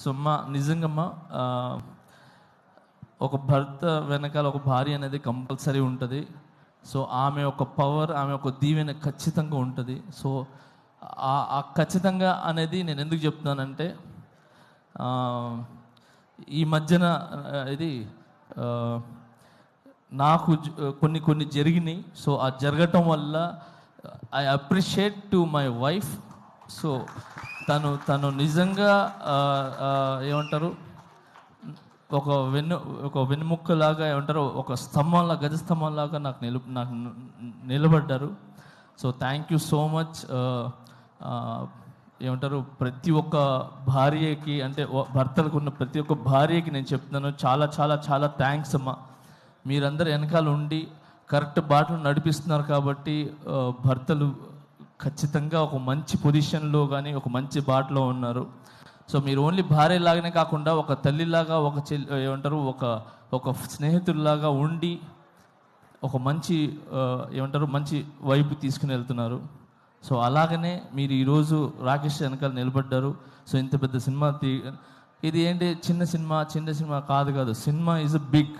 So అమ్మా నిజంగమ్మా ఒక భర్త వెనకాల ఒక భార్య అనేది కంపల్సరీ ఉంటుంది. సో ఆమె ఒక పవర్ ఆమె ఒక దీవెన ఖచ్చితంగా ఉంటుంది. సో ఆ- ఖచ్చితంగా అనేది నేను ఎందుకు చెప్తున్నానంటే ఈ మధ్యన ఇది నాకు కొన్ని కొన్ని జరిగినాయి. సో ఆ జరగటం వల్ల I appreciate to my wife so తను తను నిజంగా ఏమంటారు? ఒక వెన్ను ఒక వెన్నుముక్కలాగా ఏమంటారు? ఒక స్తంభంలా గజ స్తంభంలాగా నాకు నిలు నాకు నిలబడ్డారు. So thank you so much ఏమంటారు? ప్రతి ఒక్క భార్యకి అంటే భర్తలకు ఉన్న ప్రతి ఒక్క భార్యకి నేను చెప్తున్నాను. చాలా చాలా చాలా థ్యాంక్స్ అమ్మా. మీరందరూ వెనకాల ఉండి కరెక్ట్ బాటలు నడిపిస్తున్నారు కాబట్టి భర్తలు ఖచ్చితంగా ఒక మంచి పొజిషన్లో కానీ ఒక మంచి బాటలో ఉన్నారు. సో మీరు ఓన్లీ భార్య లాగానే కాకుండా ఒక తల్లిలాగా ఒక చెల్లి ఏమంటారు ఒక ఒక స్నేహితుల్లాగా ఉండి ఒక మంచి ఏమంటారు మంచి వైపు తీసుకుని వెళ్తున్నారు. సో అలాగనే మీరు ఈరోజు రాకేష్ వెనకాల నిలబడ్డారు. సో ఇంత పెద్ద సినిమా తీ ఇది ఏంటి? చిన్న సినిమా చిన్న సినిమా కాదు కాదు సినిమా ఈజ్ బిగ్.